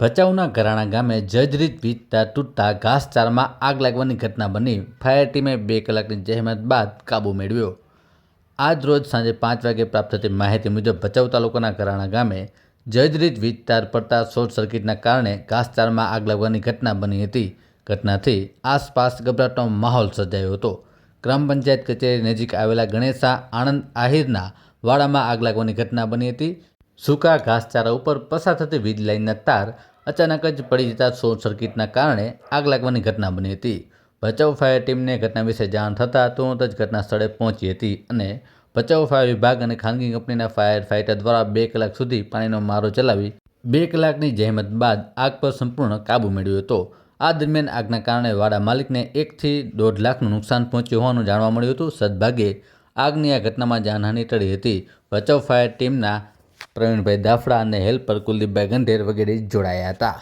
ભચાઉના ઘરાણા ગામે જજરીત વીજતા તૂટતા ઘાસચારમાં આગ લાગવાની ઘટના બની. ફાયર ટીમે બે કલાકની જહેમત બાદ કાબૂ મેળવ્યો. આજ રોજ સાંજે પાંચ વાગે પ્રાપ્ત થતી માહિતી મુજબ ભચાઉ તાલુકાના ઘરાણા ગામે જજરીત વીજ તાર પડતા શોર્ટ સર્કિટના કારણે ઘાસચારમાં આગ લાગવાની ઘટના બની હતી. ઘટનાથી આસપાસ ગભરાટનો માહોલ સર્જાયો હતો. ગ્રામ પંચાયત કચેરી નજીક આવેલા ગણેશા આણંદ આહિરના વાડામાં આગ લાગવાની ઘટના બની હતી. સૂકા ઘાસચારા ઉપર પસાર થતી વીજ લાઇનના તાર અચાનક જ પડી જતા શોર્ટ સર્કિટના કારણે આગ લાગવાની ઘટના બની હતી. ભચાઉ ફાયર ટીમને ઘટના વિશે જાણ થતાં તુરંત જ ઘટના સ્થળે પહોંચી હતી અને ભચાઉ ફાયર વિભાગ અને ખાનગી કંપનીના ફાયર ફાઇટર દ્વારા બે કલાક સુધી પાણીનો મારો ચલાવી બે કલાકની જહેમત બાદ આગ પર સંપૂર્ણ કાબૂ મેળવ્યો હતો. આ દરમિયાન આગના કારણે વાડા માલિકને એકથી દોઢ લાખનું નુકસાન પહોંચ્યું હોવાનું જાણવા મળ્યું હતું. સદભાગ્યે આગની આ ઘટનામાં જાનહાનિ ટળી હતી. ભચાઉ ફાયર ટીમના પ્રવીણભાઈ દાફડા અને હેલ્પર કુલદીપભાઈ ગંધેર વગેરે જોડાયા હતા.